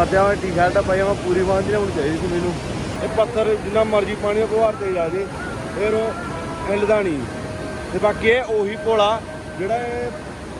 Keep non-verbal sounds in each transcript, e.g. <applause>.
ਮੱਧਿਆ ਵਾਲੀ ਟੀ-ਸ਼ਰਟ ਪਜਾਮਾ ਪੂਰੀ ਬਾਂਹ ਦੀ ਹੋਣੀ ਚਾਹੀਦੀ ਸੀ ਮੈਨੂੰ। ਇਹ ਪੱਥਰ ਜਿੰਨਾ ਮਰਜ਼ੀ ਪਾਣੀ ਬੁਹਾਰ ਤੇ ਜਾ ਜੇ ਫਿਰ ਉਹ ਹਿੱਲਦਾ ਨਹੀਂ। ਤੇ ਬਾਕੀ ਇਹ ਉਹੀ ਭੋਲਾ ਜਿਹੜਾ ਇਹ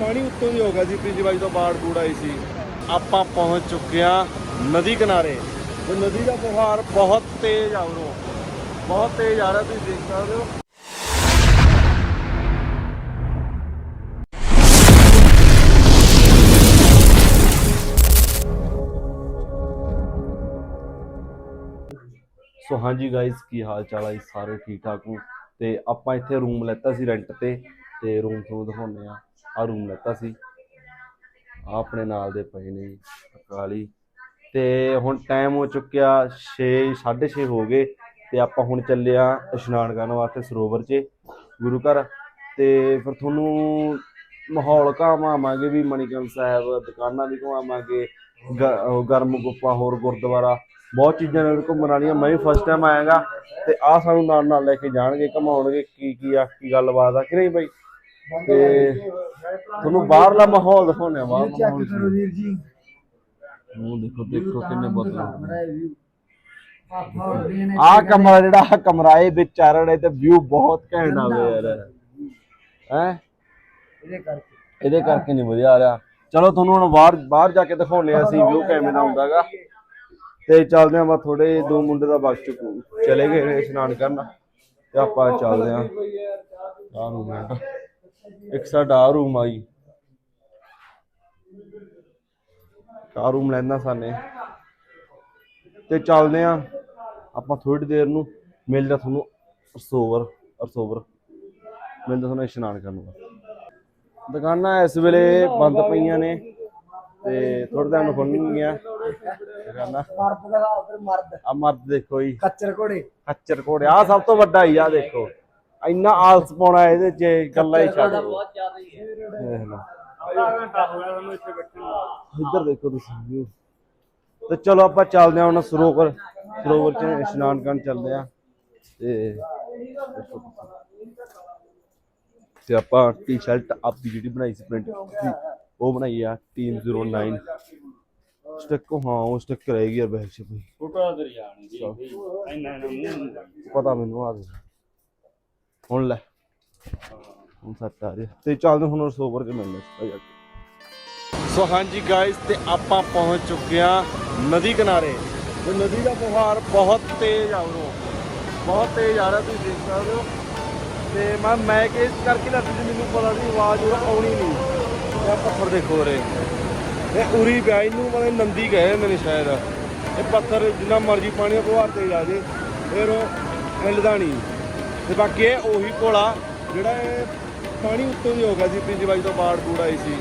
ਪਾਣੀ ਉੱਤੋਂ ਦੀ ਹੋ ਗਿਆ ਸੀ ਪਿਛਲੀ ਵਾਰੀ ਤੋਂ ਬਾੜ ਬੂੜ ਆਈ ਸੀ। ਆਪਾਂ ਪਹੁੰਚ ਚੁੱਕੇ ਆ ਨਦੀ ਕਿਨਾਰੇ। ਤੇ ਨਦੀ ਦਾ ਬੁਹਾਰ ਬਹੁਤ ਤੇਜ਼ ਆ ਉਰੋਂ। ਬਹੁਤ ਤੇਜ਼ ਆ ਰਿਹਾ, ਤੁਸੀਂ ਦੇਖ ਸਕਦੇ ਹੋ। ਸੋ ਹਾਂਜੀ ਗਾਇਸ ਕੀ ਹਾਲ ਚਾਲ ਹੈ ਸਾਰੇ ਠੀਕ ਠਾਕ ਹੋ? ਤੇ ਆਪਾਂ ਇੱਥੇ ਰੂਮ ਲੈਤਾ ਸੀ ਰੈਂਟ ਤੇ ਤੇ ਰੂਮ ਤੁਹਾਨੂੰ ਦਿਖਾਉਂਦੇ ਆ ਆ ਰੂਮ ਲੈਤਾ ਸੀ। ਆਹ ਆਪਣੇ ਨਾਲ ਦੇ ਪਏ ਨੇ ਜੀ, ਕਾਲੀ ਤੇ ਹੁਣ ਟਾਈਮ ਹੋ ਚੁੱਕਿਆ 6 6:30 ਹੋ ਗਏ। ਤੇ ਆਪਾਂ ਹੁਣ ਚੱਲੇ ਆ ਇਸ਼ਨਾਨ ਕਰਨ ਵਾਸਤੇ ਸਰੋਵਰ 'ਚ ਗੁਰੂ ਘਰ। ਤੇ ਫਿਰ ਤੁਹਾਨੂੰ ਮਾਹੌਲ ਘਾਵਾਂਗੇ ਵੀ ਮਣੀਕਰਨ ਸਾਹਿਬ ਦੁਕਾਨਾਂ ਵੀ ਘੁਮਾਵਾਂਗੇ ਗਰਮ ਗੁੱਪਾ ਹੋਰ ਗੁਰਦੁਆਰਾ ਬਹੁਤ ਚੀਜ਼ਾਂ ਨੇ ਘੁੰਮਣ ਵਾਲੀਆਂ ਮੈਂ ਵੀ ਫਸਟ ਟਾਈਮ ਆਇਆਗਾ ਤੇ ਆ ਸਾਨੂੰ ਨਾਲ ਨਾਲ ਲੈ ਕੇ ਜਾਣਗੇ ਘਮਾਉਣਗੇ ਕੀ ਕੀ ਆ ਕੀ ਗੱਲਬਾਤ ਆ ਕਿ ਨਹੀਂ ਬਾਈ? ਤੇ ਤੁਹਾਨੂੰ ਬਾਹਰਲਾ ਮਾਹੌਲ ਦਿਖਾਉਂਦੇ ਆ ਬਾਹਰ ਚੈੱਕ ਮਾਹੌਲ ਕਰੋ ਵੀਰ ਜੀ। ਉਹ ਦੇਖੋ ਦੇਖੋ ਕਿੰਨੇ ਬਦਲ ਪਾਪਾ ਹੁੰਦੇ ਨੇ ਆ ਕਮਰਾ ਜਿਹੜਾ ਆਹ ਕਮਰਾ ਇਹ ਵਿੱਚ ਆ ਰਿਹਾ ਤੇ ਵਿਊ ਬਹੁਤ ਘੈਂਟ ਆ ਗਿਆ ਯਾਰ। ਹੈ? ਇਹਦੇ ਕਰਕੇ ਇਹਦੇ ਕਰਕੇ ਨਹੀਂ ਵਧੀਆ ਆ ਰਿਹਾ। ਚਲੋ ਤੁਹਾਨੂੰ ਹੁਣ ਬਾਹਰ ਬਾਹਰ ਜਾ ਕੇ ਦਿਖਾਉਂਦੇ ਆ ਅਸੀਂ ਵਿਊ ਕਿਵੇਂ ਦਾ ਹੁੰਦਾਗਾ ਤੇ ਚੱਲਦੇ ਆ ਬਾ ਥੋੜੇ ਦੋ ਮੁੰਡੇ ਦਾ ਬਸ ਚੁੱਕੂ ਚਲੇ ਗਏ ਨੇ ਇਸ਼ਨਾਨ ਕਰਨ। ਤੇ ਆਪਾਂ ਚੱਲਦੇ ਆ ਆ ਰੂਮ ਹੈ। ਇੱਕ ਸਾਡਾ ਆ ਰੂਮ ਆਈ ਆ ਰੂਮ ਲੈਣਾ ਸਾਨੇ। ਤੇ ਚੱਲਦੇ ਆ ਆਪਾਂ ਥੋੜੀ ਦੇਰ ਨੂੰ ਮਿਲਦਾ ਤੁਹਾਨੂੰ ਅਰਸੋਵਰ ਅਰਸੋਵਰ ਮਿਲਦਾ ਤੁਹਾਨੂੰ ਇਸ਼ਨਾਨ ਕਰਨ ਵਾਸਤੇ ਦੁਕਾਨਾਂ ਇਸ ਵੇਲੇ ਬੰਦ ਪਈਆਂ ਨੇ ਤੇ ਥੋੜੇ ਨੂੰ ਖੁੱਲਣਗੀਆਂ ਦੁਕਾਨਾਂ ਮਰਦ ਦਾ ਫਿਰ ਮਰਦ ਆ ਮਰਦ ਦੇਖੋ ਜੀ ਕੱਚਰ ਘੋੜੇ ਖੱਚਰ ਕੋੜੇ ਆ ਸਭ ਤੋਂ ਵੱਡਾ ਹੀ ਆ ਦੇਖੋ ਇੰਨਾ ਆਲਸ ਪਾਉਣਾ ਇਹਦੇ ਚ ਗੱਲਾਂ ਹੀ ਛੱਡ ਦਿਓ। ਦੇਖ ਲਓ ਇੱਧਰ ਦੇਖੋ ਤੁਸੀਂ view। ਤੇ ਚਲੋ ਆਪਾਂ ਚੱਲਦੇ ਹਾਂ ਹੁਣ ਸਰੋਵਰ ਸਰੋਵਰ ਚ ਇਸ਼ਨਾਨ ਕਰਨ ਚੱਲਦੇ ਆ ਤੇ। ਤੇ ਆਪਾਂ ਟੀ-ਸ਼ਰਟ ਆਪਦੀ ਜਿਹੜੀ ਬਣਾਈ ਸੀ ਪ੍ਰਿੰਟ ਉਹ ਬਣਾਈ ਆ 309 ਸਟਿੱਕ ਹਾਂ ਉਹ ਸਟਿੱਕ ਰਹੇਗੀ ਯਾਰ ਬੈਗ 'ਚ ਫੋਟੋ ਦਰ ਜਾਣੀ ਜੀ ਇੰਨਾ ਇੰਨਾ ਮੂੰਹ ਪਤਾ ਮੈਨੂੰ ਆ ਹੁਣ ਲੈ। ਹੁਣ ਸੱਟ ਆ ਰਿਹਾ ਤੇ ਚੱਲਦੇ ਹੁਣ ਸਰੋਵਰ 'ਚ ਮਿਲਦੇ ਆ ਸੋ ਹਾਂਜੀ ਗਾਇਸ ਤੇ ਆਪਾਂ ਪਹੁੰਚ ਚੁੱਕੇ ਆ ਨਦੀ ਕਿਨਾਰੇ। ਤੇ ਨਦੀ ਦਾ ਬੁਹਾਰ ਬਹੁਤ ਤੇਜ਼ ਆ ਉਰੋਂ। ਬਹੁਤ ਤੇਜ਼ ਆ ਰਿਹਾ ਤੁਸੀਂ ਦੇਖ ਸਕਦੇ ਹੋ। ਤੇ ਮੈਂ ਮੈਂ ਕਿ ਇਸ ਕਰਕੇ ਲੱਗੀ ਸੀ ਮੈਨੂੰ ਪਤਾ ਸੀ ਆਵਾਜ਼ ਉਹ ਆਉਣੀ ਨਹੀਂ। ਤੇ ਪੱਥਰ ਦੇਖੋ ਰੇ ਇਹ ਉਰੀ ਪਿਆ, ਇਹਨੂੰ ਮਤਲਬ ਨੰਦੀ ਕਹੇ ਮੈਨੂੰ ਸ਼ਾਇਦ। ਇਹ ਪੱਥਰ ਜਿੰਨਾ ਮਰਜ਼ੀ ਪਾਣੀ ਦਾ ਤੇ ਜਾ ਜੇ, ਫਿਰ ਉਹ ਹਿੱਲਦਾ ਨਹੀਂ। ਤੇ ਬਾਕੀ ਇਹ ਉਹੀ ਭੋਲਾ ਜਿਹੜਾ ਇਹ ਪਾਣੀ ਉੱਤੋਂ ਦੀ ਹੋ ਗਿਆ ਸੀ ਪਿਛਲੀ ਵਾਰੀ ਤੋਂ ਬਾੜ ਬੂੜ ਆਈ ਸੀ।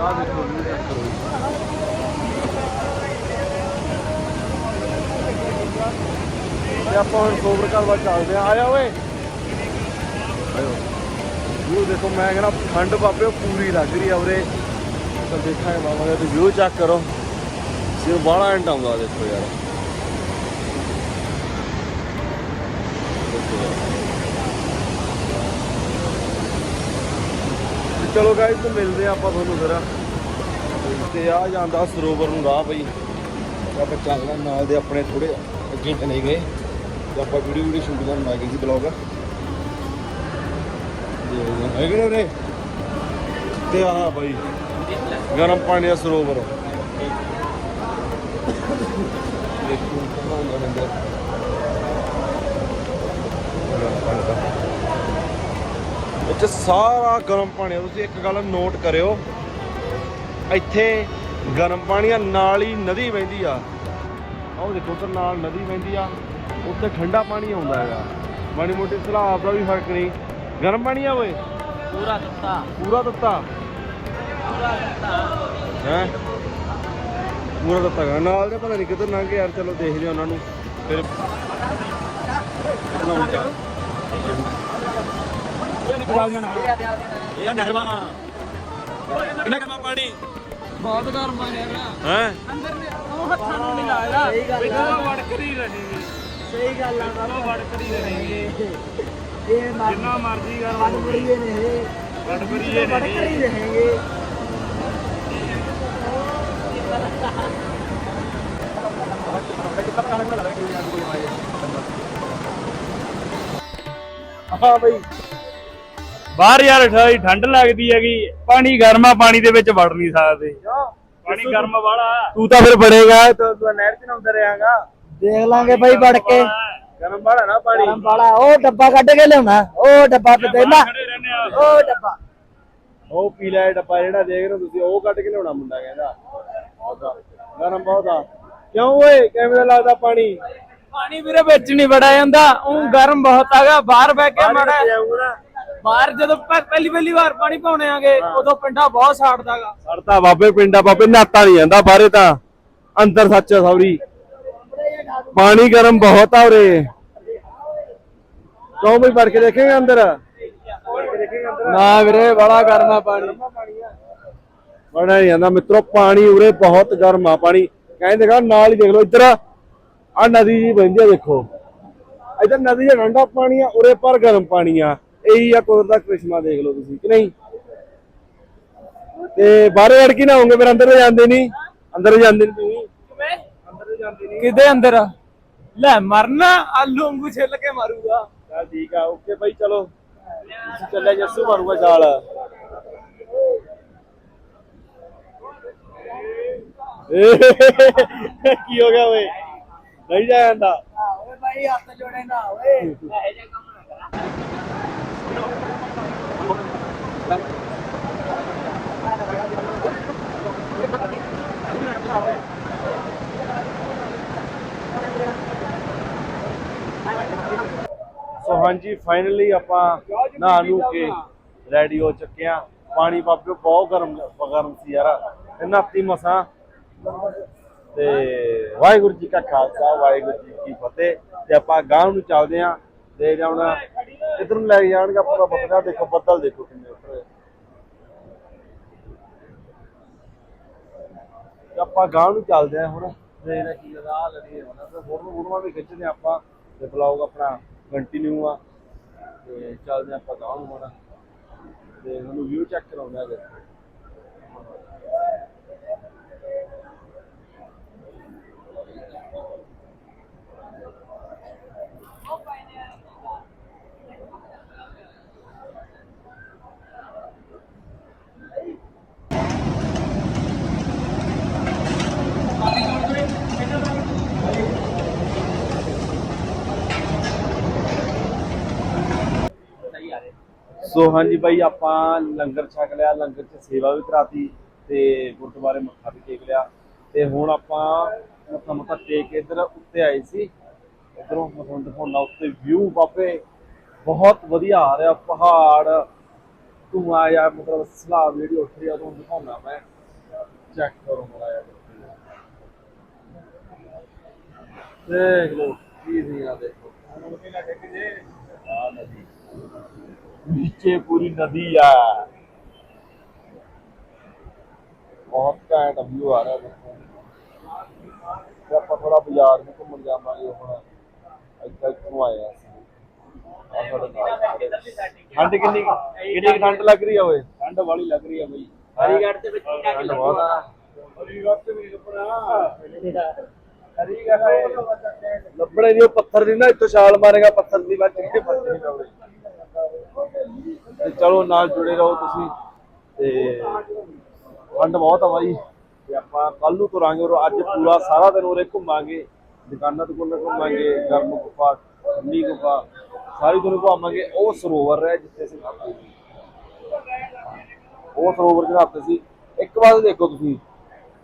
ਆਹ ਦੇਖੋ ਵੀ ਚੈੱਕ ਕਰੋ ਤੇ ਆਪਾਂ ਹੁਣ ਸੋਬਰ ਘਰ ਵੱਲ ਚੱਲਦੇ ਆ ਆਇਆ ਓਏ। ਆਇਓ। ਵਿਊ ਦੇਖੋ, ਮੈਂ ਕਹਿੰਦਾ ਠੰਡ ਬਾਬੇ ਪੂਰੀ ਲੱਗ ਰਹੀ ਆ ਉਰੇ। ਤਾਂ ਦੇਖਾਂਗੇ ਬਾਬਾ ਦਾ ਵਿਊ ਚੈੱਕ ਕਰੋ। ਸਿਰ ਬਾਹਲਾ ਐਂਡ ਆਉਂਦਾ ਦੇਖੋ ਯਾਰ। ਤੇ ਚਲੋ ਗਾਇਸ ਤੇ ਮਿਲਦੇ ਆ ਆਪਾਂ ਤੁਹਾਨੂੰ ਫਿਰ। ਤੇ ਆ ਜਾਂਦਾ ਸਰੋਵਰ ਨੂੰ ਰਾਹ ਪਈ ਆਪਾਂ ਚੱਲਦਾ ਨਾਲ ਦੇ ਆਪਣੇ ਥੋੜੇ ਅੱਗੇ ਚਲੇ ਗਏ ਤੇ ਆਪਾਂ ਵੀਡੀਓ ਵੀਡੀਓ ਸ਼ੂਟ ਕਰਨ ਲੱਗ ਗਏ ਸੀ ਬਲੌਗ। ਹੈਗੇ ਨੇ ਤੇ ਆਹ ਬਾਈ। ਗਰਮ ਪਾਣੀ ਦਾ ਸਰੋਵਰ। ਦੇਖੋ ਕਿੰਨਾ ਹੁੰਦਾ ਨੰਦਰ ਸਾਰਾ ਗਰਮ ਪਾਣੀ ਆ। ਤੁਸੀਂ ਇੱਕ ਗੱਲ ਨੋਟ ਕਰਿਓ। ਇੱਥੇ ਗਰਮ ਪਾਣੀ ਆ, ਨਾਲ ਹੀ ਨਦੀ ਵਹਿੰਦੀ ਆ। ਆਹ ਦੇਖੋ ਉੱਧਰ ਨਾਲ ਨਦੀ ਵਹਿੰਦੀ ਆ ਉੱਥੇ ਠੰਡਾ ਪਾਣੀ ਆਉਂਦਾ ਹੈਗਾ। ਮਾੜੀ ਮੋਟੀ ਸਲਾਬ ਦਾ ਵੀ ਫ਼ਰਕ ਨਹੀਂ। ਗਰਮ ਪਾਣੀ ਆ ਓਏ? ਪੂਰਾ ਦਿੱਤਾ। ਪੂਰਾ ਦਿੱਤਾ? ਪੂਰਾ ਦਿੱਤਾ। ਹੈ? ਪੂਰਾ ਦਿੱਤਾ ਗਾ ਨਾਲ ਦੇ ਪਤਾ ਨਹੀਂ ਕਿੱਧਰ ਲੰਘ ਗਏ ਯਾਰ ਚਲੋ ਦੇਖਦੇ ਹਾਂ ਉਹਨਾਂ ਨੂੰ। ਫਿਰ ਇਹ ਨਹਿਰਵਾ। ਕਿੰਨਾ ਕਮਾ ਪਾਣੀ? ਬਹੁਤ ਗਰਮ ਆ ਯਾਰ। ਹੈ? ਅੰਦਰ ਉਹ ਹੱਥਾਂ ਨੂੰ ਨਹੀਂ ਲੱਗਦਾ ਸਹੀ ਗੱਲ ਆ। ਵੜਕ ਨਹੀਂ ਰਹੇਗੀ ਸਹੀ ਗੱਲ ਆ। ਚਲੋ ਵੜਕ ਨਹੀਂ ਰਹੇਗੀ ਇਹ ਜਿੰਨਾ ਮਰਜ਼ੀ ਕਰ ਵੜਕਰੀਏ ਨੇ ਇਹ ਵੜਕਰੀਏ ਨੇ ਵੜਕਰੀ ਰਹੇਗੇ। ਹਾਂ ਬਈ। ਬਾਹਰ ਯਾਰ ਠਾਈ ਠੰਡ ਲੱਗਦੀ ਹੈਗੀ। ਪਾਣੀ ਗਰਮਾ ਪਾਣੀ ਦੇ ਵਿੱਚ ਵੜ ਨਹੀਂ ਸਕਦੇ। ਪਾਣੀ ਗਰਮ ਵਾਲਾ। ਤੂੰ ਤਾਂ ਫਿਰ ਬੜੇਗਾ ਤੂੰ ਨਹਿਰ ਚ ਨਹਾਉਂਦਾ ਰਿਹਾਗਾ। ਦੇਖ ਲਾਂਗੇ ਬਾਈ ਵੜ ਕੇ। ਗਰਮ ਵਾਲਾ ਨਾ ਪਾਣੀ। ਗਰਮ ਵਾਲਾ ਉਹ ਡੱਬਾ ਕੱਢ ਕੇ ਲਿਆਉਣਾ। ਉਹ ਡੱਬਾ ਪਹਿਲਾਂ ਉਹ ਡੱਬਾ। ਉਹ ਪੀਲਾ ਡੱਬਾ ਜਿਹੜਾ ਦੇਖ ਰਹੇ ਤੁਸੀਂ ਉਹ ਕੱਢ ਕੇ ਲਿਆਉਣਾ ਮੁੰਡਾ ਕਹਿੰਦਾ। ਗਰਮ ਬਹੁਤ ਆ। ਕਿਉਂ ਓਏ ਕਿਵੇਂ ਦਾ ਲੱਗਦਾ ਪਾਣੀ? ਪਾਣੀ ਵੀਰੇ ਵਿੱਚ ਨਹੀਂ ਵੜਾ ਜਾਂਦਾ। ਉਹ ਗਰਮ ਬਹੁਤ ਆਗਾ ਬਾਹਰ ਬਹਿ ਕੇ ਮੜਾ ਬਾਹਰ ਜਦੋਂ ਪਹਿਲੀ ਪਹਿਲੀ ਵਾਰ ਪਾਣੀ ਪਾਉਣੇ ਆਗੇ ਉਦੋਂ ਪਿੰਡਾ ਬਹੁਤ ਸਾੜਦਾਗਾ। ਸੜਤਾ ਬਾਬੇ ਪਿੰਡਾ ਬਾਬੇ ਨਾਤਾ ਨਹੀਂ ਜਾਂਦਾ ਬਾਹਰੇ ਤਾਂ। ਅੰਦਰ ਸੱਚ ਸੌਰੀ। ਪਾਣੀ ਗਰਮ ਬਹੁਤ ਆ ਉਰੇ। ਕਿਉਂ ਵੜ ਕੇ ਦੇਖੇਗਾ ਅੰਦਰ? ਨਾ ਵੀਰੇ ਬੜਾ ਗਰਮਾ ਪਾਣੀ। ਬੜਾ ਨਹੀਂ ਜਾਂਦਾ। ਮਿੱਤਰੋ ਪਾਣੀ ਉਰੇ ਬਹੁਤ ਗਰਮ ਆ ਪਾਣੀ। ਕਹਿੰਦੇ ਦੇਖਾ ਨਾਲ ਹੀ ਦੇਖ ਲਓ ਇੱਧਰ। ਆ ਨਦੀ ਜੀ ਵਹਿੰਦੀ ਆ ਦੇਖੋ। ਇੱਧਰ ਨਦੀ 'ਚ ਠੰਡਾ ਪਾਣੀ ਆ ਉਰੇ ਪਰ ਗਰਮ ਪਾਣੀ ਆ। ਇਹੀ ਆ ਕੋਰ ਦਾ ਕ੍ਰਿਸ਼ਮਾ ਦੇਖ ਲਓ ਤੁਸੀਂ ਕਿ ਨਹੀਂ? ਤੇ ਬਾਹਰੇ ਅੜਕੀ ਨਾ ਹੋਗੇ ਫਿਰ ਅੰਦਰ ਜਾਂਦੇ ਨਹੀਂ। ਅੰਦਰ ਜਾਂਦੇ ਨਹੀਂ ਤੁਸੀਂ। ਕਿਦੇ ਅੰਦਰ ਲੈ ਮਰਨਾ ਆਲੂ ਵਾਂਗੂ ਛਿੱਲ ਕੇ ਮਾਰੂਗਾ। ਚਲ ਠੀਕ ਆ ਓਕੇ ਬਾਈ ਚਲੋ। ਚੱਲਿਆ ਜੱਸੂ ਮਾਰੂਗਾ ਜਾਲ। <laughs> ਕੀ ਹੋ ਗਿਆ ਓਏ? ਨਹੀਂ ਜਾਂਦਾ। ਓਏ ਭਾਈ ਹੱਥ ਜੋੜੇ ਨਾ ਓਏ। ਸੋ ਹਾਂਜੀ ਫਾਈਨਲੀ ਆਪਾਂ ਨਹਾ ਨੂੰ ਕੇ ਰੈਡੀ ਹੋ ਚੁੱਕੇ ਆ ਪਾਣੀ ਬਾਬੇ ਬਹੁਤ ਗਰਮ ਗਰਮ ਸੀ ਯਾਰ। ਨਾਤੀ ਮਸਾਂ। ਤੇ ਵਾਹਿਗੁਰੂ ਜੀ ਕਾ ਖਾਲਸਾ, ਵਾਹਿਗੁਰੂ ਜੀ ਕੀ ਫਤਿਹ। ਤੇ ਆਪਾਂ ਗਾਂਵ ਨੂੰ ਚੱਲਦੇ ਆ ਤੇ ਹੁਣ ਇਧਰ ਨੂੰ ਲੈ ਕੇ ਜਾਣਗੇ, ਆਪਾਂ ਬੱਦਲ ਦੇਖੋ ਬੱਦਲ ਦੇਖੋ ਕਿੰਨੇ ਉੱਪਰ ਹੋਏ। ਤੇ ਆਪਾਂ ਗਾਂਵ ਨੂੰ ਚੱਲਦੇ ਆ ਹੁਣ। ਤੇ ਇਹਦਾ ਕੀ ਰਾਹ ਲੜੀ ਹੋਣਾ। ਤੇ ਫੋਟੋ ਫੋਟੋਆਂ ਵੀ ਖਿੱਚਦੇ ਆ ਆਪਾਂ। ਤੇ ਬਲੌਗ ਆਪਣਾ ਕੰਟੀਨਿਊ ਆ। ਤੇ ਚੱਲਦੇ ਆ ਆਪਾਂ ਗਾਂਵ ਨੂੰ ਹੁਣ। ਤੇ ਤੁਹਾਨੂੰ ਵਿਊ ਚੈੱਕ ਕਰਾਉਂਦੇ ਆ ਸੋ ਹਾਂਜੀ ਬਾਈ, ਆਪਾਂ ਲੰਗਰ ਛਕ ਲਿਆ, ਲੰਗਰ 'ਚ ਸੇਵਾ ਵੀ ਕਰਾਤੀ ਤੇ ਗੁਰਦੁਆਰੇ ਮੱਥਾ ਵੀ ਟੇਕ ਲਿਆ। ਤੇ ਹੁਣ ਆਪਾਂ ਮੱਥਾ ਮੱਥਾ ਟੇਕ ਕੇ ਇੱਧਰ ਉੱਤੇ ਆਏ ਸੀ। ਇੱਧਰੋਂ ਮੈਂ ਤੁਹਾਨੂੰ ਦਿਖਾਉਣਾ ਉੱਤੇ ਵਿਊ ਬਾਬੇ, ਬਹੁਤ ਵਧੀਆ ਆ ਰਿਹਾ ਪਹਾੜ। ਧੂਆਂ ਆ ਮਤਲਬ ਸਲਾਬ ਜਿਹੜੀ ਉੱਠ ਰਹੀ ਆ, ਤੁਹਾਨੂੰ ਦਿਖਾਉਣਾ ਮੈਂ। ਚੈੱਕ ਕਰੋ ਮੜਾ ਯਾਰ ਦੇਖ। ਲਓ, ਕੀ ਸੀ ਆ ਦੇਖੋ। ਆ ਨਦੀ। नीचे पूरी नदी है बहुत ਘੈਂਟ ਵਿਊ ਆ ਰਿਹਾ ਦੇਖੋ ਤੇ ਆਪਾਂ ਥੋੜਾ ਬਾਜ਼ਾਰ ਵੀ ਘੁੰਮਣ ਜਾਵਾਂਗੇ ਹੁਣ ਇੱਥੇ ਇੱਥੋਂ ਆਏ ਆ ਅਸੀਂ ਆਹ ਸਾਡੇ ਨਾਲ ਖੜੇ। ਠੰਡ ਕਿੰਨੀ ਕੁ- ਕਿੰਨੀ ਕੁ ਠੰਡ ਲੱਗ ਰਹੀ ਆ ਓਏ ਠੰਡ ਵਾਲੀ ਲੱਗ ਰਹੀ ਆ ਬਈ ਹਰੀਗੜ੍ਹ ਦੇ ਵਿੱਚ ਠੰਡ ਬਹੁਤ ਆ ਹਰੀਗੜ੍ਹ ਤੇ ਵੀ ਲੱਭਣੇ ਦੀ ਉਹ ਪੱਥਰ ਦੀ ਨਾ ਇੱਥੋਂ ਛਾਲ ਮਾਰੇਗਾ ਪੱਥਰ ਦੀ ਵੱਜ ਕੇ ਪੱਥਰ ਦੀ ਹੋਵੇ ਤੇ ਚਲੋ ਨਾਲ ਜੁੜੇ ਰਹੋ ਤੁਸੀਂ ਤੇ ਠੰਡ ਬਹੁਤ ਆ ਬਾਈ ਤੇ ਆਪਾਂ ਕੱਲ ਨੂੰ ਤੁਰਾਂਗੇ ਔਰ ਅੱਜ ਪੂਰਾ ਸਾਰਾ ਦਿਨ ਉਰੇ ਘੁੰਮਾਂਗੇ, ਦੁਕਾਨਾਂ ਤੋਂ ਕੋਲ ਘੁੰਮਾਂਗੇ, ਗਰਮ ਗੁਫਾ, ਠੰਡੀ ਗੁਫਾ, ਸਾਰੀ ਦਿਨ ਘੁੰਮਾਂਗੇ, ਉਹ ਸਰੋਵਰ ਹੈ ਜਿੱਥੇ ਅਸੀਂ ਨਹਾਤੇ ਸੀ ਉਹ ਸਰੋਵਰ ਚ ਨਹਾਤੇ ਸੀ। ਇੱਕ ਵਾਰ ਦੇਖੋ ਤੁਸੀਂ,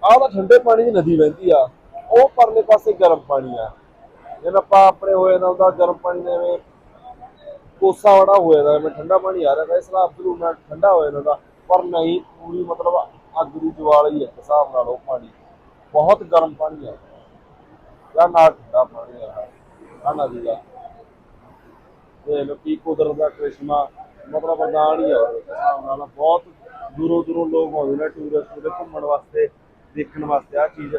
ਆਹ ਤਾਂ ਠੰਡੇ ਪਾਣੀ ਦੀ ਨਦੀ ਵਹਿੰਦੀ ਆ, ਉਹ ਪਰਲੇ ਪਾਸੇ ਗਰਮ ਪਾਣੀ ਆ। ਜਦ ਆਪਾਂ ਆਪਣੇ ਹੋਏ ਨਾ ਉਹਦਾ ਗਰਮ ਪਾਣੀ ਦੇ ਕੋਸਾ ਵੜਾ ਹੋਇਆ ਦਾ ਮੈਂ ਠੰਡਾ ਪਾਣੀ ਆ ਰਿਹਾ ਤਾਂ ਇਸ ਹਿਸਾਬ ਤੋਂ ਮੈਂ ਠੰਡਾ ਹੋਇਆ ਇਹਨਾਂ ਦਾ ਪਰ ਨਹੀਂ, ਪੂਰੀ ਮਤਲਬ ਅੱਗ ਦੀ ਜਵਾਲ ਹੀ ਹੈ, ਹਿਸਾਬ ਨਾਲ ਉਹ ਪਾਣੀ। ਬਹੁਤ ਗਰਮ ਪਾਣੀ ਹੈ। ਜਾਂ ਨਾ ਠੰਡਾ ਪਾਣੀ ਹੈ। ਆ ਨਦੀ ਦਾ ਤੇ ਲੋਕੀ ਕੁਦਰਤ ਦਾ ਕ੍ਰਿਸ਼ਮਾ, ਮਤਲਬ ਵਰਦਾਨ ਹੀ ਹੈ ਹਿਸਾਬ ਨਾਲ ਬਹੁਤ ਦੂਰੋਂ ਦੂਰੋਂ ਲੋਕ ਆਉਂਦੇ ਨੇ ਟੂਰਿਸਟ ਉਹਦੇ ਘੁੰਮਣ ਵਾਸਤੇ, ਦੇਖਣ ਵਾਸਤੇ ਆ ਚੀਜ਼।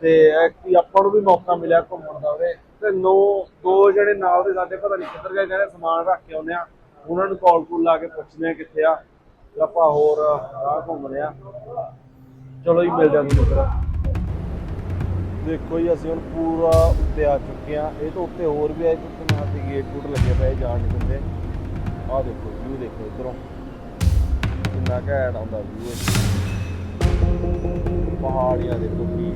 ਤੇ ਐਕਚੁਅਲੀ ਆਪਾਂ ਨੂੰ ਵੀ ਮੌਕਾ ਮਿਲਿਆ ਘੁੰਮਣ ਦਾ ਉਹਦੇ ਤੇ ਨੋ, ਦੋ ਜਿਹੜੇ ਨਾਲ ਦੇ ਸਾਡੇ ਪਤਾ ਨਹੀਂ ਕਿੱਧਰ ਗਏ, ਕਹਿੰਦੇ ਸਮਾਨ ਰੱਖ ਕੇ ਆਉਂਦੇ ਆ। ਉਹਨਾਂ ਨੂੰ ਕਾਲ ਕੂਲ ਲਾ ਕੇ ਪੁੱਛਦੇ ਆ ਕਿੱਥੇ ਆ। ਆਪਾਂ ਹੋਰ ਰਾਹ ਘੁੰਮਦੇ ਆ। ਚਲੋ ਜੀ ਮਿਲ ਜਾਂਦੇ ਨੇ ਦੇਖੋ ਜੀ, ਅਸੀਂ ਹੁਣ ਪੂਰਾ ਉੱਤੇ ਆ ਚੁੱਕੇ ਆ। ਇਹ ਤੋਂ ਉੱਤੇ ਹੋਰ ਵੀ ਹੈ ਜਿੱਥੇ ਨਾਲ ਦੇ ਗੇਟ ਗੂਟ ਲੱਗੇ ਪਏ ਜਾਣ ਨਹੀਂ ਦਿੰਦੇ। ਆਹ ਦੇਖੋ ਵਿਊ ਦੇਖੋ ਇਧਰੋਂ। ਕਿੰਨਾ ਘੈਂਟ ਆਉਂਦਾ ਵਿਊ ਪਹਾੜੀਆਂ ਦੇਖੋ ਕੀ